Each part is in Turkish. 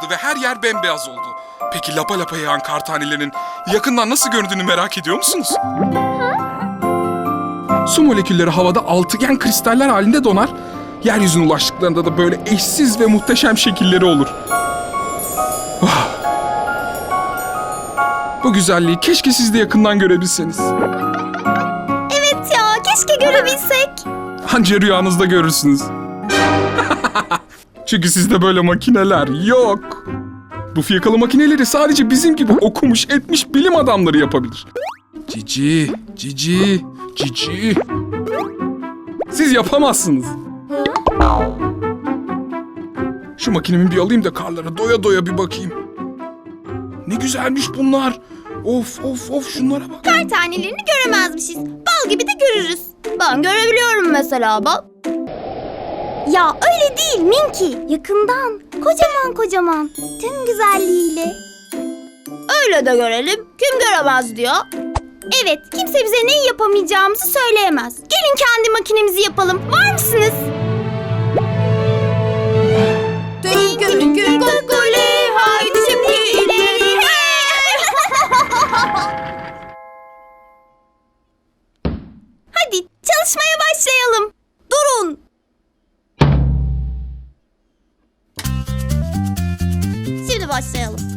yağdı ve her yer bembeyaz oldu. Peki lapa lapa yağan kar tanelerinin yakından nasıl göründüğünü merak ediyor musunuz? Su molekülleri havada altıgen kristaller halinde donar. Yeryüzüne ulaştıklarında da böyle eşsiz ve muhteşem şekilleri olur. Ah. Bu güzelliği keşke siz de yakından görebilseniz. Evet ya keşke görebilsek. Anca rüyanızda görürsünüz. Çünkü sizde böyle makineler yok. Bu fiyakalı makineleri sadece bizim gibi okumuş etmiş bilim adamları yapabilir. Cici, cici, cici. Siz yapamazsınız. Şu makinemi bir alayım da karlara doya doya bir bakayım. Ne güzelmiş bunlar. Of of of şunlara bak. Kar tanelerini göremezmişiz. Bal gibi de görürüz. Ben görebiliyorum mesela bak. Ya öyle değil Minki. Yakından. Kocaman kocaman. Tüm güzelliğiyle. Öyle de görelim. Kim göremez diyor. Evet, kimse bize neyi yapamayacağımızı söyleyemez. Gelin kendi makinemizi yapalım. Var mısınız? Tünkü tünkü Şimdi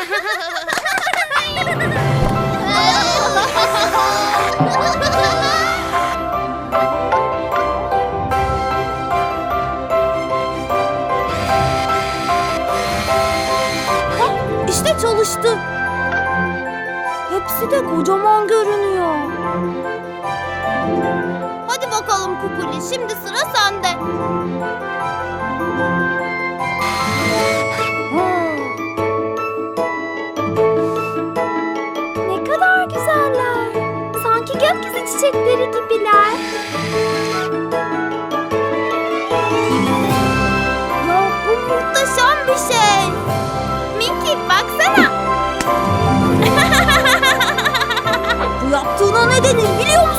İşte çalıştı. Hepsi de kocaman görünüyor. Hadi bakalım Kukuli, şimdi sıra sende. Yaptığına ne denir biliyor musun?